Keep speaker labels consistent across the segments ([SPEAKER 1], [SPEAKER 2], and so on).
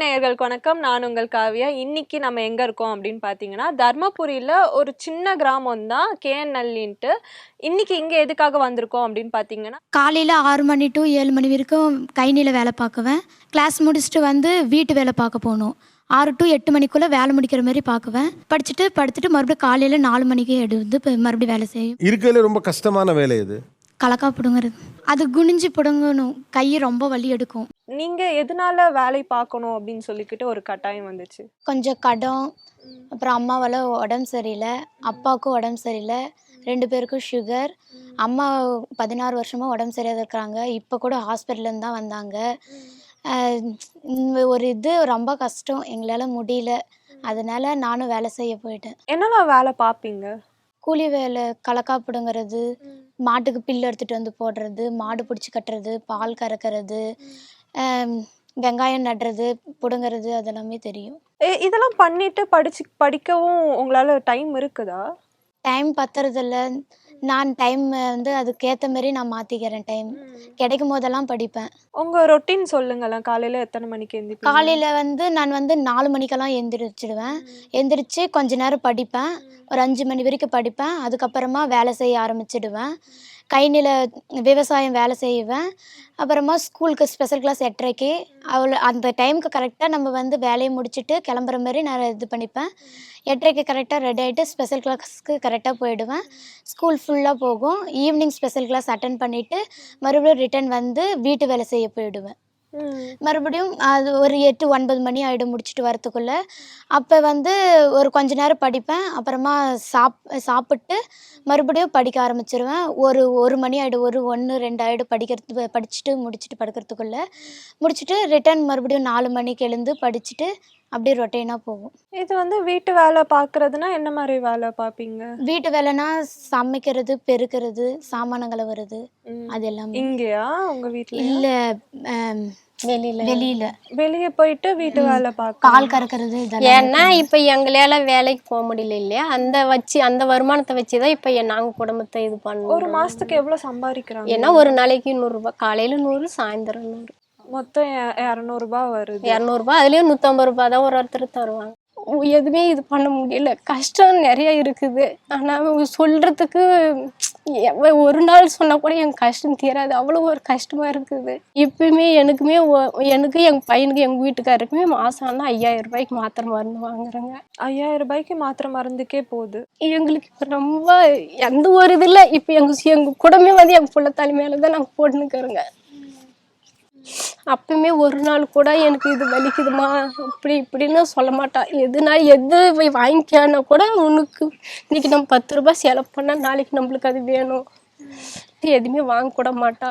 [SPEAKER 1] நேயர்களுக்கு வணக்கம். நான் உங்கள் காவியா. இன்னைக்கு நம்ம எங்க இருக்கோம் அப்படின்னு பார்த்தீங்கன்னா தர்மபுரியில ஒரு சின்ன கிராமம் தான் கேஎன்எல்லின்ட்டு. இன்னைக்கு இங்க எதுக்காக வந்திருக்கோம் அப்படின்னு பார்த்தீங்கன்னா
[SPEAKER 2] காலையில் ஆறு மணி டு ஏழு மணி வரைக்கும் கைனியில் வேலை பார்க்குவேன். கிளாஸ் முடிச்சுட்டு வந்து வீட்டு வேலை பார்க்க போகணும். ஆறு டு எட்டு மணிக்குள்ளே வேலை முடிக்கிற மாதிரி பார்க்குவேன். படிச்சுட்டு படுத்துட்டு மறுபடியும் காலையில் நாலு மணிக்கு எடுத்து மறுபடியும் வேலை செய்யும்
[SPEAKER 3] இருக்கிறதுல ரொம்ப கஷ்டமான வேலை இது.
[SPEAKER 2] கலக்கா பிடுங்குறது. அது குனிஞ்சு பிடுங்கணும். கை ரொம்ப வலி எடுக்கும்.
[SPEAKER 1] நீங்க எதனால வேலை பார்க்கணும் அப்படின்னு சொல்லிக்கிட்டு ஒரு கட்டாயம் வந்துச்சு?
[SPEAKER 2] கொஞ்சம் கடம் அப்புறம் அம்மாவால் உடம்பு சரியில்லை அப்பாவுக்கும் உடம்பு சரியில்லை ரெண்டு பேருக்கும் சுகர் அம்மா பதினாறு வருஷமாக உடம்பு சரியாக இருக்கிறாங்க. இப்போ கூட ஹாஸ்பிட்டல்லேருந்து தான் வந்தாங்க. ஒரு இது ரொம்ப கஷ்டம். எங்களால் முடியல. அதனால நானும் வேலை செய்ய போயிட்டேன்.
[SPEAKER 1] என்னெல்லாம் வேலை பார்ப்பீங்க?
[SPEAKER 2] கூலி வேலை கலக்கா பிடுங்கிறது மாட்டுக்கு பில்லு எடுத்துகிட்டு வந்து போடுறது மாடு பிடிச்சி கட்டுறது பால் கறக்கிறது வெங்காயம் நடுறது பிடுங்கிறது அதெல்லாமே தெரியும்.
[SPEAKER 1] இதெல்லாம் பண்ணிட்டு படிச்சு படிக்கவும் உங்களால டைம் இருக்குதா?
[SPEAKER 2] டைம் பத்துறதில்ல. நான் டைம் வந்து அதுக்கேற்ற மாதிரி நான் மாற்றிக்கிறேன் டைம் கிடைக்கும் போதெல்லாம் படிப்பேன்.
[SPEAKER 1] உங்க ரொட்டீன் சொல்லுங்களேன். காலையில எத்தனை மணிக்கு எந்திரிப்பீங்க
[SPEAKER 2] காலையில் வந்து நான் வந்து நாலு மணிக்கெல்லாம் எந்திரிச்சிடுவேன். எந்திரிச்சு கொஞ்ச நேரம் படிப்பேன். ஒரு அஞ்சு மணி வரைக்கும் படிப்பேன். அதுக்கப்புறமா வேலை செய்ய ஆரம்பிச்சிடுவேன். கைநில விவசாயம் வேலை செய்வேன். அப்புறமா ஸ்கூலுக்கு ஸ்பெஷல் கிளாஸ் எட்டரைக்கு. அவ்வளோ அந்த டைமுக்கு கரெக்டாக நம்ம வந்து வேலையை முடிச்சுட்டு கிளம்புற மாதிரி நான் இது பண்ணிப்பேன். எட்டரைக்கு கரெக்டாக ரெடி ஆகிட்டு ஸ்பெஷல் கிளாஸ்க்கு கரெக்டாக போயிடுவேன். ஸ்கூல் ஃபுல்லாக போகும். ஈவினிங் ஸ்பெஷல் கிளாஸ் அட்டன் பண்ணிவிட்டு மறுபடியும் ரிட்டர்ன் வந்து வீட்டு வேலை செய்ய போயிடுவேன். மறுபடியும் அது ஒரு எட்டு ஒன்பது மணி ஆகிடும் முடிச்சுட்டு வரத்துக்குள்ள. அப்போ வந்து ஒரு கொஞ்ச நேரம் படிப்பேன். அப்புறமா சாப் சாப்பிட்டு மறுபடியும் படிக்க ஆரம்பிச்சிருவேன். ஒரு ஒரு மணி ஆகிடும் ஒரு ஒன்று ரெண்டு ஆகிடும் படிக்கிறது படிச்சுட்டு முடிச்சுட்டு படுக்கிறதுக்குள்ள. முடிச்சுட்டு ரிட்டர்ன் மறுபடியும் நாலு மணிக்கு எழுந்து படிச்சுட்டு அப்படியே ரொட்டீனாக போகும்.
[SPEAKER 1] இது வந்து வீட்டு வேலை பார்க்கறதுனா என்ன மாதிரி வேலை பார்ப்பீங்க
[SPEAKER 2] வீட்டு வேலைனா சமைக்கிறது பெருக்கிறது சாமானங்களை வருது. அது எல்லாமே.
[SPEAKER 1] இங்கேயா? உங்க வீட்ல
[SPEAKER 2] இல்லை
[SPEAKER 4] வெளியில.
[SPEAKER 2] வெளியில்.
[SPEAKER 1] வெளியே போயிட்டு வீட்டு வேலை பார்க்க
[SPEAKER 2] கால் கறக்கிறது
[SPEAKER 4] ஏன்னா இப்ப எங்களால வேலைக்கு போக முடியல இல்லையா? அந்த வச்சு அந்த வருமானத்தை வச்சுதான் இப்ப நாங்க குடும்பத்தை இது
[SPEAKER 1] ஒரு
[SPEAKER 4] பண்ணுவோம்
[SPEAKER 1] மாசத்துக்கு எவ்வளவு சம்பாதிக்கிறாங்க?
[SPEAKER 4] ஏன்னா ஒரு நாளைக்கு நூறு ரூபாய் காலையில நூறு சாயந்தரம் நூறு.
[SPEAKER 1] மொத்தம் இ- இரநூறு ரூபாய் வருது.
[SPEAKER 4] இரநூறுபா அதுலயும் நூத்தம்பது ரூபாய் தான் ஒரு ஒருத்தர் தருவாங்க. எதுவுமே இது பண்ண முடியல. கஷ்டம் நிறைய இருக்குது. ஆனா சொல்றதுக்கு ஒரு நாள் சொன்னா கூட என் கஷ்டம் தீராது. அவ்வளோ ஒரு கஷ்டமா இருக்குது. இப்பயுமே எனக்குமே எனக்கு எங்க பையனுக்கு எங்க வீட்டுக்காருக்குமே மாசம் ஆனா ஐயாயிரம் ரூபாய்க்கு மாத்திரை மருந்து வாங்குறேங்க.
[SPEAKER 1] ஐயாயிரம் ரூபாய்க்கு மாத்திரை மருந்துக்கே போகுது.
[SPEAKER 4] எங்களுக்கு இப்ப ரொம்ப எந்த ஒரு இது இல்லை இப்போ எங்க எங்க குடும்பமே வந்து எங்க புள்ள தலை மேல தான் நாங்கள் போட்டுனுக்கிறோங்க அப்பயுமே ஒரு நாள் கூட எனக்கு இது வலிக்குதுமா? அப்படி இப்படின்னு சொல்ல மாட்டா. எதுனா எது போய் வாங்கிக்கானா கூட உனக்கு இன்னைக்கு நம்ம பத்து ரூபாய் செலவு பண்ணா நாளைக்கு நம்மளுக்கு அது வேணும். எதுவுமே வாங்க கூட மாட்டா.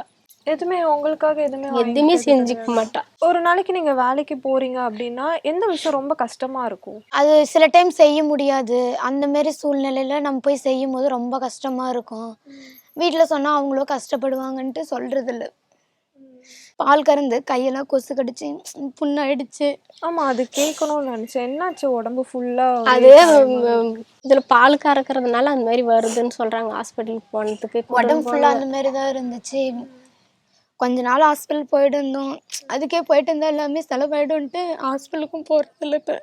[SPEAKER 1] எதுவுமே உங்களுக்காக எதுவுமே
[SPEAKER 4] எதுவுமே செஞ்சுக்க. மாட்டா.
[SPEAKER 1] ஒரு நாளைக்கு நீங்க வேலைக்கு போறீங்க அப்படின்னா எந்த விஷயம் ரொம்ப கஷ்டமா இருக்கும்?
[SPEAKER 2] அது சில டைம் செய்ய முடியாது. அந்த மாதிரி சூழ்நிலையில நம்ம போய் செய்யும் போது ரொம்ப கஷ்டமா இருக்கும். வீட்டில் சொன்னால் அவங்களும் கஷ்டப்படுவாங்கன்ட்டு சொல்றது இல்ல பால் கறந்து கையெல்லாம் கொசு கடிச்சு புண்ணாயிடுச்சு
[SPEAKER 1] ஆமா அது கேட்கணும்னு நினைச்சேன். என்னாச்சு உடம்பு ஃபுல்லா
[SPEAKER 4] அது இதுல பால் கறக்கறதுனால அந்த மாதிரி வருதுன்னு சொல்றாங்க. ஹாஸ்பிட்டலுக்கு போனதுக்கு
[SPEAKER 2] உடம்பு ஃபுல்லாக அந்த மாதிரி தான் இருந்துச்சு. கொஞ்ச நாள் ஹாஸ்பிட்டல் போயிட்டு இருந்தோம். அதுக்கே போயிட்டு இருந்தா எல்லாமே செலவாயிடும்ன்ட்டு ஹாஸ்பிட்டலுக்கும் போகிறது இல்லை இப்போ.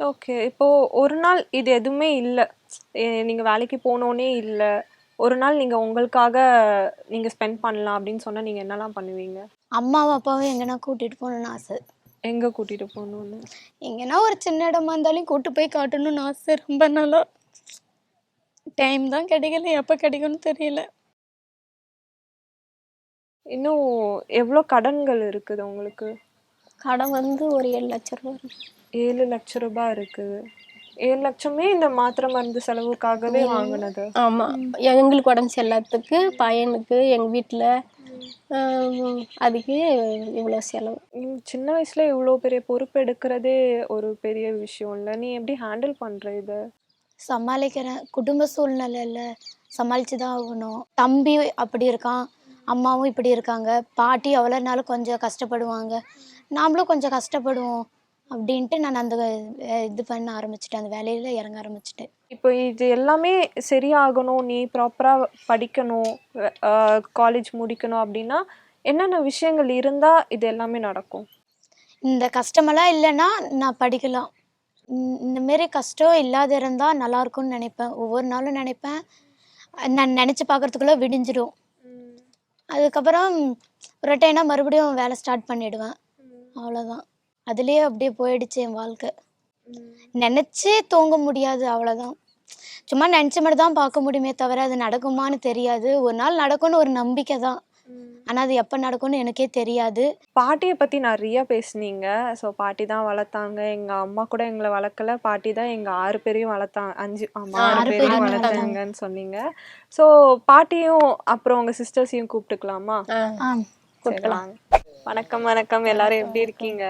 [SPEAKER 1] ஓகே இப்போ ஒரு நாள் இது எதுவுமே இல்லை. நீங்க வேலைக்கு போனோனே இல்லை. ஒரு நாள் நீங்க உங்களுக்காக நீங்க ஸ்பெண்ட் பண்ணலாம் அப்படின்னு சொன்னா நீங்க என்னெல்லாம் பண்ணுவீங்க?
[SPEAKER 2] அம்மாவும் அப்பாவும் எங்கன்னா கூட்டிகிட்டு போகணுன்னு ஆசை.
[SPEAKER 1] எங்க கூட்டிட்டு போகணும்னு?
[SPEAKER 2] எங்கன்னா ஒரு சின்ன இடமா இருந்தாலும் கூட்டு போய் காட்டணும்னு ஆசை ரொம்ப நாளா. டைம் தான் கிடைக்கல எப்போ கிடைக்கும்னு தெரியல.
[SPEAKER 1] இன்னும் எவ்வளோ கடன்கள் இருக்குது உங்களுக்கு?
[SPEAKER 4] கடை வந்து ஒரு ஏழு லட்சம் ரூபா இருக்கு.
[SPEAKER 1] ஏழு லட்ச ரூபாய் இருக்குது. ஏழு லட்சமே இந்த மாத்திரை மருந்து செலவுக்காகவே வாங்கினது.
[SPEAKER 4] ஆமா. எங்களுக்கு உடம்பு எல்லாத்துக்கு பையனுக்கு எங்க வீட்டுல அதுக்கு இவ்வளோ செலவு.
[SPEAKER 1] நீ சின்ன வயசுல இவ்வளோ பெரிய பொறுப்பு எடுக்கிறதே ஒரு பெரிய விஷயம் இல்லை நீ எப்படி ஹேண்டில் பண்ற இதை?
[SPEAKER 2] சமாளிக்கிறேன் குடும்ப சூழ்நிலையில் சமாளித்து தான் ஆகணும். தம்பி அப்படி இருக்கான் அம்மாவும் இப்படி இருக்காங்க. பாட்டி நாள் கொஞ்சம் கஷ்டப்படுவாங்க. நாமளும் கொஞ்சம் கஷ்டப்படுவோம். அப்படின்ட்டு நான் அந்த இது பண்ண ஆரம்பிச்சிட்டேன். அந்த வேலையில் இறங்க ஆரம்பிச்சிட்டேன்.
[SPEAKER 1] இப்போ இது எல்லாமே சரியாகணும் நீ ப்ராப்பராக படிக்கணும் காலேஜ் முடிக்கணும் அப்படின்னா என்னென்ன விஷயங்கள் இருந்தா இது எல்லாமே நடக்கும்?
[SPEAKER 2] இந்த கஷ்டமெல்லாம் இல்லைன்னா நான் படிக்கலாம். இந்த- இந்த மாரி கஷ்டம் இல்லாத இருந்தால் நல்லா இருக்கும்னு நினைப்பேன். ஒவ்வொரு நாளும் நினைப்பேன். நான் நினச்சி பார்க்கறதுக்குள்ளே விடிஞ்சிடும் அதுக்கப்புறம் ஒரு டைம்னா மறுபடியும் வேலை ஸ்டார்ட் பண்ணிடுவேன். அவ்வளோதான் அதுலேயே அப்படியே போயிடுச்சு என் வாழ்க்கை. நினச்சே தூங்க முடியாது அவ்வளோதான் சும்மா நினச்ச மட்டும் தான் பார்க்க முடியுமே தவிர அது நடக்குமான்னு தெரியாது. ஒரு நாள் நடக்கும்னு ஒரு நம்பிக்கை தான். ஆனால் அது எப்போ நடக்கும்னு எனக்கே தெரியாது.
[SPEAKER 1] பாட்டியை பத்தி நிறைய பேசுனீங்க. ஸோ பாட்டி தான் வளர்த்தாங்க. எங்க அம்மா கூட எங்களை வளர்க்கல. பாட்டி தான் எங்க ஆறு பேரையும் வளர்த்தாங்க அஞ்சு
[SPEAKER 2] ஆ,
[SPEAKER 1] ஆறு பேரையும் வளர்த்தாங்கன்னு சொன்னீங்க. ஸோ பாட்டியும் அப்புறம் உங்க சிஸ்டர்ஸையும் கூப்பிட்டுக்கலாமா? வாங்க. வணக்கம் வணக்கம். எல்லாரும் எப்படி இருக்கீங்க?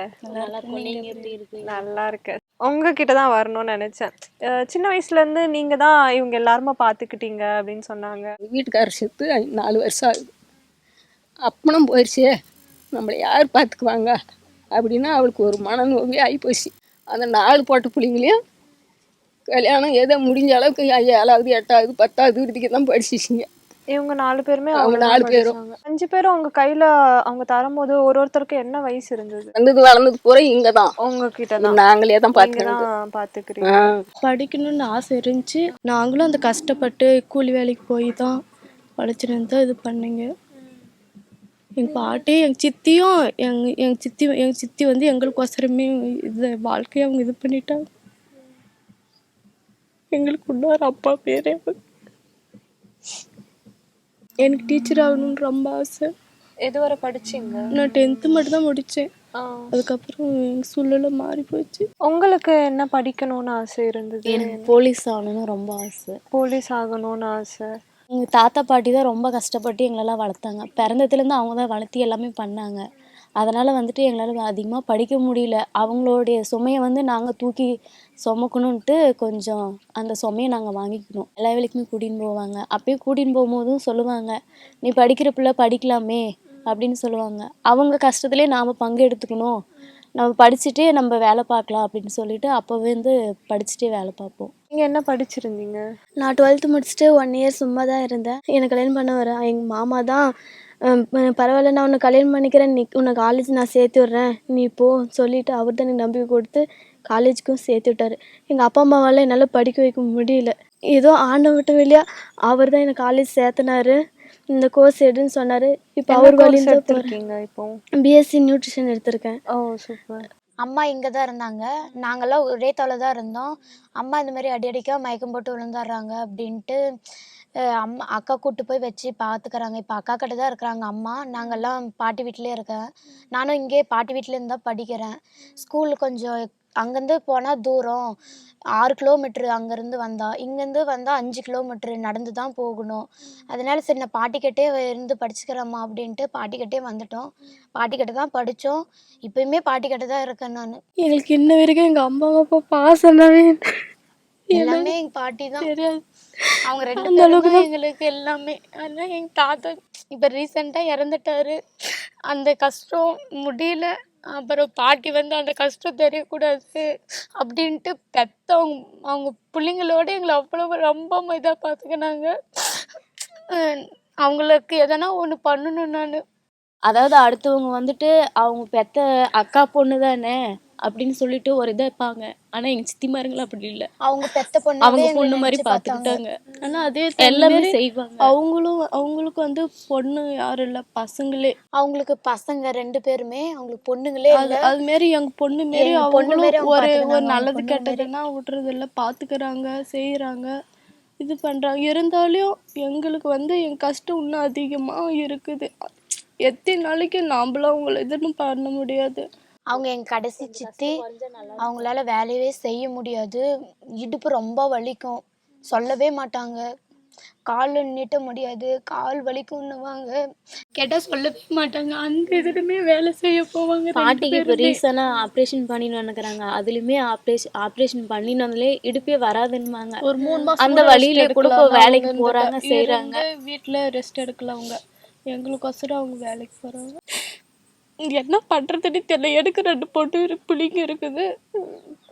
[SPEAKER 1] நல்லா இருக்கு உங்ககிட்ட தான் வரணும்னு நினைச்சேன். சின்ன வயசுல இருந்து நீங்க தான் இவங்க எல்லாருமே பாத்துக்கிட்டீங்க அப்படின்னு சொன்னாங்க.
[SPEAKER 5] வீட்டுக்காரர் செத்து நாலு வருஷம் ஆகுது. அப்பனும் போயிடுச்சே நம்மளை யார் பார்த்துக்குவாங்க அப்படின்னா அவளுக்கு ஒரு மனநோவே ஆகிப்போச்சு அந்த நாலு போட்ட பிள்ளைங்களையும் கல்யாணம் ஏதோ முடிஞ்ச அளவுக்கு ஏழாவது எட்டாவது பத்தாவது விருதிக்கு தான் படிச்சிச்சிங்க
[SPEAKER 1] இவங்க நாலு பேருமே
[SPEAKER 5] அவங்க நாலு பேரும்.
[SPEAKER 1] அஞ்சு பேரும் அவங்க கையில அவங்க தரும்போது ஒரு ஒருத்தருக்கு என்ன வயசு இருந்தது?
[SPEAKER 5] வந்தது வளர்ந்தது பூரா இங்கே தான்.
[SPEAKER 1] உங்ககிட்ட தான்.
[SPEAKER 5] நாங்களே தான்
[SPEAKER 1] தான் பாத்துக்கிறீங்க.
[SPEAKER 6] படிக்கணும்னு ஆசை இருந்துச்சு. நாங்களும் அந்த கஷ்டப்பட்டு கூலி வேலைக்கு போய் தான் படிச்சுட்டு தான் இது பண்ணீங்க. எங்கள் பாட்டி எங்கள் சித்தியும் எங்கள் எங்கள் சித்தி எங்கள் சித்தி வந்து எங்களுக்கோசரமே இது வாழ்க்கையை அவங்க இது பண்ணிட்டாங்க. எங்களுக்கு இன்னொரு அப்பா பேரே அவங்க. எனக்கு டீச்சர் ஆகணும்னு ரொம்ப ஆசை.
[SPEAKER 1] எதுவரை படிச்சீங்க?
[SPEAKER 6] நான் டென்த்து மட்டும் தான் முடித்தேன். அதுக்கப்புறம் எங்கள் சூழ்நிலை மாறி போச்சு.
[SPEAKER 1] உங்களுக்கு என்ன படிக்கணும்னு ஆசை இருந்தது?
[SPEAKER 2] எனக்கு போலீஸ் ஆகணும்னு ரொம்ப ஆசை.
[SPEAKER 1] போலீஸ் ஆகணும்னு ஆசை.
[SPEAKER 2] எங்கள் தாத்தா பாட்டி தான் ரொம்ப கஷ்டப்பட்டு எங்களெல்லாம் வளர்த்தாங்க. பிறந்ததுலேருந்து அவங்க தான் வளர்த்தி எல்லாமே பண்ணாங்க. அதனால் வந்துட்டு எங்களால் அதிகமாக படிக்க முடியல. அவங்களுடைய சுமையை வந்து நாங்கள் தூக்கி சுமக்கணுன்ட்டு கொஞ்சம் அந்த சுமையை நாங்கள் வாங்கிக்கணும். எல்லா வேலைக்குமே கூட்டின்னு போவாங்க. அப்பயும் கூட்டின்னு போகும்போதும் சொல்லுவாங்க நீ படிக்கிற பிள்ளை படிக்கலாமே அப்படின்னு சொல்லுவாங்க. அவங்க கஷ்டத்துலேயே நாம் பங்கு எடுத்துக்கணும். நம்ம படிச்சுட்டே நம்ம வேலை பார்க்கலாம் அப்படின்னு சொல்லிட்டு அப்போவே வந்து படிச்சுட்டே வேலை பார்ப்போம்.
[SPEAKER 1] நீங்க என்ன படிச்சிருந்தீங்க?
[SPEAKER 6] நான் டுவெல்த்து முடிச்சுட்டு ஒன் இயர் சும்மா தான் இருந்தேன். என்னை கல்யாணம் பண்ண வர எங்கள் மாமா தான் "அஹ் ப- பரவாயில்ல நான் உன்னை கல்யாணம் பண்ணிக்கிறேன். நீ உன்னை காலேஜ் நான் சேர்த்து விட்றேன். நீ போ சொல்லிட்டு அவர் தான் எனக்கு நம்பிக்கை கொடுத்து காலேஜுக்கும் சேர்த்து விட்டாரு. எங்கள் அப்பா அம்மாவால் என்னால் படிக்க வைக்க முடியல. ஏதோ ஆண்டவட்ட வழியா அவர் தான் என்னை காலேஜ் சேர்த்துனாரு. இந்த கோர்ஸ் எடுன்னு சொன்னார். இப்போ அவர் வழியில்
[SPEAKER 1] எடுத்திருக்கீங்க இப்போ?
[SPEAKER 6] பிஎஸ்சி நியூட்ரிஷன் எடுத்திருக்கேன்.
[SPEAKER 1] ஓ சூப்பர்
[SPEAKER 2] அம்மா இங்கே தான் இருந்தாங்க. நாங்கள்லாம் ஒரே தொலை தான் இருந்தோம். அம்மா இந்த மாதிரி அடி அடிக்கா மயக்கம் போட்டு விழுந்துடுறாங்க அப்படின்ட்டு அம்மா அக்கா கூட்டு போய் வச்சு பார்த்துக்கறாங்க இப்போ அக்கா கிட்ட தான் இருக்கிறாங்க. அம்மா நாங்கள்லாம் பாட்டி வீட்டிலே இருக்கேன். நானும் இங்கே பாட்டி வீட்டிலேருந்து தான் படிக்கிறேன். ஸ்கூல் கொஞ்சம் அங்கேருந்து போனால் தூரம். ஆறு கிலோமீட்ரு அங்கேருந்து வந்தா இங்கேருந்து வந்தால் அஞ்சு கிலோமீட்ரு நடந்து தான் போகணும். அதனால சரி நான் பாட்டிக்கிட்டே இருந்து படிச்சுக்கிறேம்மா அப்படின்ட்டு பாட்டிக்கிட்டே வந்துட்டோம். பாட்டிக்கிட்ட தான் படித்தோம் இப்பயுமே பாட்டிக்கிட்ட தான் இருக்கேன் நான்.
[SPEAKER 6] எங்களுக்கு இன்ன வரைக்கும் எங்கள் அம்மா அப்பா பாசம்னாவே
[SPEAKER 2] எல்லாமே எங்க பாட்டி தான்.
[SPEAKER 6] தெரியாது.
[SPEAKER 2] அவங்க ரெண்டு பேரும்
[SPEAKER 6] எங்களுக்கு எல்லாமே. அதனால எங்க தாத்தா இப்போ ரீசெண்டாக இறந்துட்டாரு. அந்த கஷ்டம் முடியல. அப்புறம் பாட்டி வந்து அந்த கஷ்டம் தெரியக்கூடாது அப்படின்ட்டு பெத்தவங்க அவங்க பிள்ளைங்களோட எங்களை அவ்வளோ ரொம்ப இதாக பார்த்துக்கினாங்க அவங்களுக்கு எதனா ஒன்று பண்ணணும் நான்.
[SPEAKER 2] அதாவது அடுத்தவங்க வந்துட்டு அவங்க பெத்த அக்கா பொண்ணு தானே அப்படின்னு சொல்லிட்டு ஒரு இதை இருப்பாங்க
[SPEAKER 6] ஆனால் எங்கள் சித்திமாருங்களும் அப்படி இல்லை.
[SPEAKER 2] அவங்க பெத்த பொண்ணு
[SPEAKER 6] அவங்க பொண்ணு மாதிரி பார்த்துக்கிட்டாங்க. ஆனால் அதே
[SPEAKER 2] எல்லாமே செய்வாங்க.
[SPEAKER 6] அவங்களும் அவங்களுக்கு வந்து பொண்ணு யாரும் இல்லை பசங்களே.
[SPEAKER 2] அவங்களுக்கு பசங்க ரெண்டு பேருமே அவங்களுக்கு பொண்ணுங்களே
[SPEAKER 6] அது மாரி எங்க பொண்ணு மாரி
[SPEAKER 2] எங்க
[SPEAKER 6] அவங்களும்
[SPEAKER 2] அவங்க
[SPEAKER 6] ஒரு ஒரு நல்லது. கெட்டதுன்னா விடுறது இல்ல. பாத்துக்கிறாங்க செய்யறாங்க இது பண்றாங்க. இருந்தாலும் எங்களுக்கு வந்து என் கஷ்டம் இன்னும் அதிகமா இருக்குது. எத்தனை நாளைக்கு நாம்பளும் அவங்கள எதுன்னு பண்ண முடியாது.
[SPEAKER 2] அவங்க எங்க கடைசி சித்தி அவங்களால வேலையவே செய்ய முடியாது. இடுப்பு ரொம்ப வலிக்கும். சொல்லவே மாட்டாங்க. கால் நீட்ட முடியாது. கால் வலிக்கும்னுவாங்க
[SPEAKER 6] கேட்டா சொல்லவே மாட்டாங்க. அந்த இதுலுமே வேலை செய்ய போவாங்க
[SPEAKER 7] பாட்டிக்கு இப்போ. ரீசனாக ஆப்ரேஷன் பண்ணின்னு வந்துக்கிறாங்க அதுலேயுமே ஆப்ரேஷன் ஆப்ரேஷன் பண்ணின்னு வந்தாலே இடுப்பே வராதுன்னுவாங்க.
[SPEAKER 6] ஒரு மூணு மாசம்
[SPEAKER 7] அந்த வழியில கூட வேலைக்கு போறாங்க.
[SPEAKER 6] இருந்து வீட்ல ரெஸ்ட் எடுக்கல அவங்க. எங்களுக்கோசரம் அவங்க வேலைக்கு போறாங்க. என்ன பண்ணுறதுன்னு தெரியல. எனக்கு ரெண்டு பொண்ணு இரு- பிள்ளைங்க இருக்குது.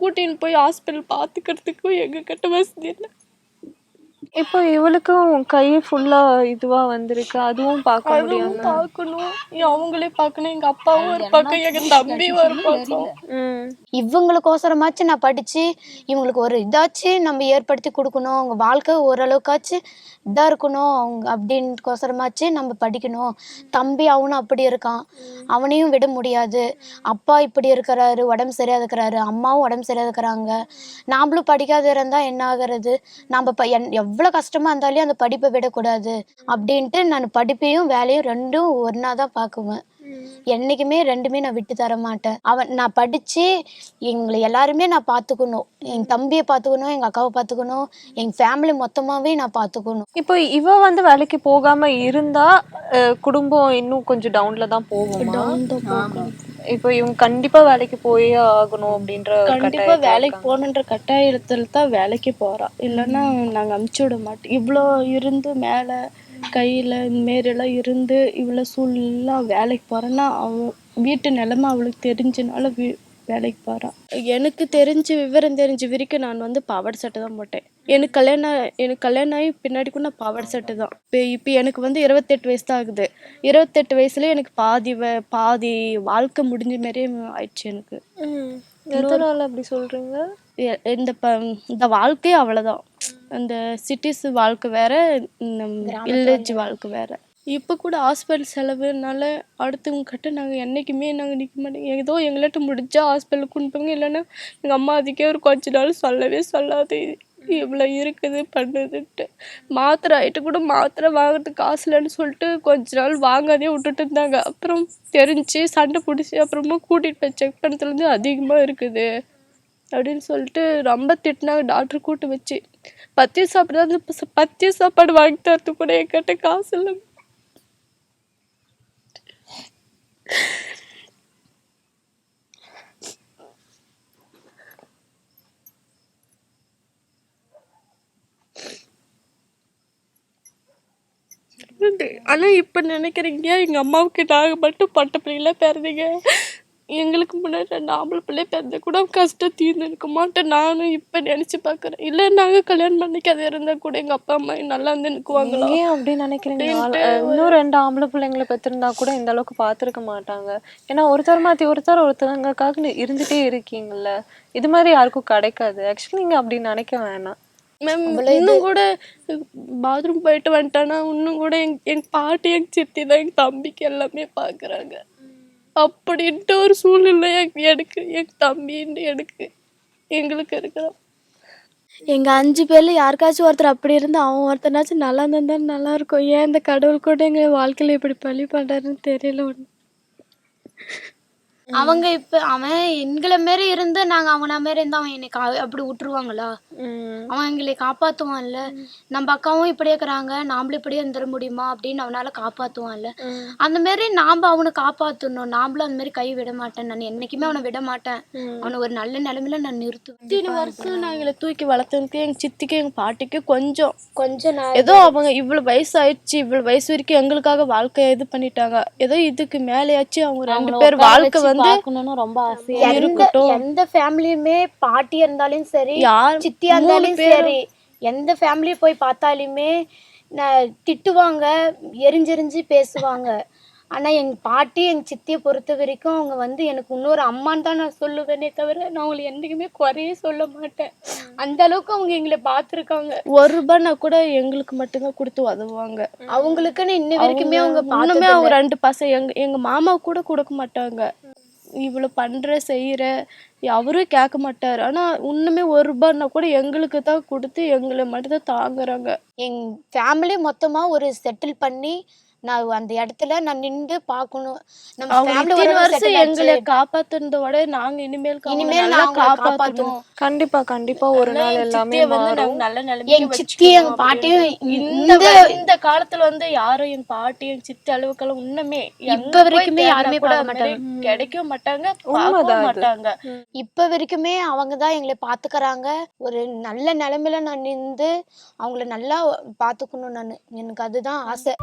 [SPEAKER 6] கூட்டின்னு போய் ஹாஸ்பிட்டல் பார்த்துக்கிறதுக்கும் எங்கக்கிட்ட கிட்ட வசதி இல்லை.
[SPEAKER 1] இப்போ இவளுக்கும் கை ஃபுல்லா இதுவா வந்திருக்கு. அதுவும் பார்க்க
[SPEAKER 4] அதுவும்
[SPEAKER 1] முடியாம
[SPEAKER 4] பார்க்கணும். அவங்களே பார்க்கணும். எங்க அப்பாவும் ஒரு பக்கம் எங்க தம்பி ஒரு பக்கம்.
[SPEAKER 1] ம்.
[SPEAKER 2] இவங்களுக்கோசரமாச்சும் நான் படித்து இவங்களுக்கு ஒரு இதாச்சும் நம்ம ஏற்படுத்தி கொடுக்கணும். அவங்க வாழ்க்கை ஓரளவுக்காச்சும் இதாக இருக்கணும். அவங்க அப்படின்னுக்கோசரமாச்சு நம்ம படிக்கணும். தம்பி அவனும் அப்படி இருக்கான். அவனையும் விட முடியாது. அப்பா இப்படி இருக்கிறாரு உடம்பு சரியாக இருக்கிறாரு. அம்மாவும் உடம்பு சரியாக இருக்கிறாங்க. நாமளும் படிக்காத இருந்தால் என்ன ஆகிறது? நம்ம என் எவ்வளோ கஷ்டமாக இருந்தாலும் அந்த படிப்பை விடக்கூடாது அப்படின்ட்டு நான் படிப்பையும் வேலையும் ரெண்டும் ஒன்றா தான் பார்க்குவேன். என்னைக்குமே ரெண்டுமே நான் விட்டு தர மாட்டேன். அவன் நான் படித்து எங்களை எல்லாருமே நான் பார்த்துக்கணும். என் தம்பியை பார்த்துக்கணும் எங்கள் அக்காவை பார்த்துக்கணும் எங்கள் ஃபேமிலி மொத்தமாகவே நான் பார்த்துக்கணும்.
[SPEAKER 1] இப்போ இவ வந்து வேலைக்கு போகாம இருந்தா அஹ், குடும்பம் இன்னும் கொஞ்சம் டவுன்ல தான் போகுமா. இப்போ இவங்க கண்டிப்பா வேலைக்கு போயே ஆகணும் அப்படின்ற
[SPEAKER 6] கண்டிப்பா வேலைக்கு. போகணுன்ற கட்டாயத்துல தான் வேலைக்கு போறா. இல்லைன்னா நாங்க அமுச்சு விட மாட்டோம். இவ்வளோ இருந்து மேல கையில இந்த மாரி எல்லாம் இருந்து இவ்வளோ சூழ்நிலாம் வேலைக்கு போறேன்னா அவ வீட்டு நிலைமை அவளுக்கு தெரிஞ்சனால வீ வேலைக்கு போறா. எனக்கு தெரிஞ்சு விவரம் தெரிஞ்ச வரைக்கும் நான் வந்து பாவாடை சட்டை தான் போட்டேன். எனக்கு கல்யாணம் எனக்கு கல்யாணம் ஆகி பின்னாடி கூட நான் பாவாடை சட்டை தான். இப்போ இப்போ எனக்கு வந்து இருபத்தெட்டு வயசு தான் ஆகுது. இருபத்தெட்டு வயசுல எனக்கு பாதி வ- பாதி வாழ்க்கை முடிஞ்ச மாதிரியே ஆயிடுச்சு எனக்கு.
[SPEAKER 1] எதனால அப்படி சொல்றீங்க?
[SPEAKER 6] எ- இந்த ப இந்த வாழ்க்கையே அவ்வளோதான் அந்த சிட்டிஸ் வாழ்க்கை வேற வில்லேஜ் வாழ்க்கை வேற. இப்போ கூட ஹாஸ்பிட்டல் செலவுனால அடுத்தவங்க கிட்ட நாங்கள் என்றைக்குமே நாங்கள் நிற்க மாட்டோம். ஏதோ எங்களாட்ட முடிஞ்சா ஹாஸ்பிட்டலுக்கு கொண்டு போங்க. இல்லைன்னா எங்கள் அம்மா அதுக்கே ஒரு கொஞ்ச நாள் சொல்லவே சொல்லாது. இவ்வளோ இருக்குது பண்ணுதுன்ட்டு. மாத்திரை ஆகிட்டு கூட மாத்திரை வாங்குறதுக்கு காசு இல்லைன்னு சொல்லிட்டு கொஞ்ச நாள் வாங்காதே விட்டுட்டு இருந்தாங்க. அப்புறம் தெரிஞ்சு சண்டை பிடிச்சி அப்புறமா கூட்டிகிட்டு போய் செக் பண்ணுறதுலேருந்து அதிகமாக இருக்குது அப்படின்னு சொல்லிட்டு ரொம்ப திட்டினாங்க டாக்டர் கூட்டு வச்சு. பத்திய சாப்பிட அந்த பத்திய சாப்பாடு வாங்கி தரத்துக்கு கூட என்கிட்ட காசு இல்லை. ஆனா இப்ப நினைக்கிறீங்க எங்க அம்மாவுக்கு நாங்க மட்டும் பட்ட பிள்ளைங்களா பிறந்தீங்க. எங்களுக்கு முன்னாடி ரெண்டு ஆம்பளை பிள்ளை பிறந்த கூட கஷ்டம் தீர்ந்து இருக்க மாட்டேன். நானும் இப்ப நினைச்சு பாக்குறேன். இல்ல நாங்க கல்யாணம் பண்ணிக்காத இருந்தா கூட எங்க அப்பா அம்மா நல்லா இருந்து நிக்குவாங்களா?
[SPEAKER 1] ஏன் அப்படி நினைக்கிறீங்க? இன்னும் ரெண்டு ஆம்பளை பிள்ளைங்களை பெற்றிருந்தா கூட இந்த அளவுக்கு பார்த்துருக்க மாட்டாங்க. ஏன்னா ஒருத்தர் மாத்தி ஒருத்தர் ஒருத்தவங்களுக்காக நீ இருந்துட்டே இருக்கீங்கல்ல. இது மாதிரி யாருக்கும் கிடைக்காது. ஆக்சுவலி நீங்க அப்படி நினைக்க வேணாம்.
[SPEAKER 6] மேம் இன்னும் கூட பாத்ரூம் போயிட்டு வந்துட்டானா இன்னும் கூட எங் எங்க பாட்டி எங்க சித்தி தான் எங்க தம்பிக்கு எல்லாமே பாக்குறாங்க. அப்படின்ட்டு ஒரு சூழ்நிலை எங்க- எனக்கு எங்க தம்பின்ட்டு எனக்கு எங்களுக்கு இருக்கிறோம்
[SPEAKER 8] எங்கள் அஞ்சு பேரில் யாருக்காச்சும் ஒருத்தர் அப்படி இருந்து அவன் ஒருத்தனாச்சும் நல்லா இருந்தா நல்லா இருக்கும். ஏன் இந்த கடவுள் கூட எங்கள் வாழ்க்கையில் இப்படி பழி பண்ணுறாருன்னு தெரியல ஒன்று
[SPEAKER 2] அவங்க இப்போ அவன் எங்களை மாரி இருந்து நாங்கள் அவனை மாரி இருந்து அவன் என்னை கா அப்படி விட்டுருவாங்களா? அவன் எங்களை காப்பாற்றுவான்ல நம்ம அக்காவும் இப்படியே இருக்கிறாங்க நாமளும் இப்படியே இருந்துட முடியுமா அப்படின்னு அவனால காப்பாற்றுவான்ல அந்த மாரி நாம் அவனை காப்பாற்றணும் நாமளும் அந்த மாதிரி கை விட மாட்டேன். நான் என்னைக்குமே அவனை விட மாட்டேன். அவனை ஒரு நல்ல நிலைமையில நான் நிறுத்துவேன்.
[SPEAKER 6] இத்தனை வருஷம் நான் எங்களை தூக்கி வளர்த்ததுக்கு எங்க சித்திக்கு எங்க பாட்டிக்கு கொஞ்சம்.
[SPEAKER 2] கொஞ்ச நாள்.
[SPEAKER 6] ஏதோ அவங்க இவ்வளவு வயசு ஆயிடுச்சு இவ்வளவு வயசு வரைக்கும் எங்களுக்காக வாழ்க்கைய இது பண்ணிட்டாங்க. ஏதோ இதுக்கு மேலேயாச்சும் அவங்க ரெண்டு பேர் வாழ்க்கை வந்து
[SPEAKER 7] பார்க்கணும்னு ரொம்ப ஆசையா
[SPEAKER 6] இருக்கட்டும்.
[SPEAKER 2] எந்த ஃபேமிலியுமே பாட்டி இருந்தாலும் சரி
[SPEAKER 6] யார்?
[SPEAKER 2] சித்தியா இருந்தாலும் சரி எந்த ஃபேமிலி போய் பார்த்தாலுமே நான் திட்டுவாங்க எரிஞ்செரிஞ்சு பேசுவாங்க. ஆனா எங்க பாட்டி எங்க சித்தியை பொறுத்த வரைக்கும் அவங்க வந்து எனக்கு இன்னொரு அம்மான்னு தான் நான் சொல்லுவேனே தவிர நான் அவங்களை என்னைக்குமே குறையே சொல்ல மாட்டேன். அந்த அளவுக்கு அவங்க எங்களை பார்த்துருக்காங்க.
[SPEAKER 6] ஒரு ரூபாய்னா கூட எங்களுக்கு மட்டும்தான் கொடுத்து உதவுவாங்க.
[SPEAKER 2] அவங்களுக்குன்னு இன்ன வரைக்குமே அவங்க
[SPEAKER 6] இன்னுமே அவங்க. ரெண்டு பசங்க எங்க எங்க மாமா கூட கொடுக்க மாட்டாங்க. இவ்வளோ பண்ணுற செய்கிற அவரும் கேட்க மாட்டார். ஆனால் இன்னுமே ஒரு ரூபான்னா கூட எங்களுக்கு தான் கொடுத்து எங்களை மட்டும் தான் தாங்குறாங்க.
[SPEAKER 2] எங் ஃபேமிலி மொத்தமாக ஒரு செட்டில் பண்ணி நான் அந்த இடத்துல நான் நின்று பார்க்கணும். நம்ம ஃபேமிலி
[SPEAKER 6] வருஷம் எங்களை
[SPEAKER 2] ஆச்சு
[SPEAKER 6] காப்பாத்துனத விட நாங்க இனிமேல்
[SPEAKER 2] இனிமேல்
[SPEAKER 6] காப்பாத்தணும்.
[SPEAKER 2] காப்பாத்தணும்.
[SPEAKER 1] கண்டிப்பா கண்டிப்பா. ஒரு நாள் எல்லாமே மாறும்
[SPEAKER 6] நாங்க நல்ல நிலைமைக்கு
[SPEAKER 2] எங்க சித்தி எங்க பாட்டியும். இந்த
[SPEAKER 6] இந்த காலத்துல வந்து யாரும் எங்க பாட்டி எங்க சித்தி அளவுக்கெல்லாம் இன்னுமே எங்க போய்
[SPEAKER 2] வரைக்குமே யாருமே
[SPEAKER 6] கூட
[SPEAKER 2] பார்க்க மாட்டாங்க.
[SPEAKER 6] கிடைக்கவும் மாட்டாங்க. மாட்டாங்க.
[SPEAKER 2] இப்ப வரைக்குமே அவங்க தான் எங்களை பாத்துக்கறாங்க ஒரு நல்ல நிலைமையில நான் நின்று அவங்கள நல்லா பாத்துக்கணும் நான். எனக்கு அதுதான் ஆசை.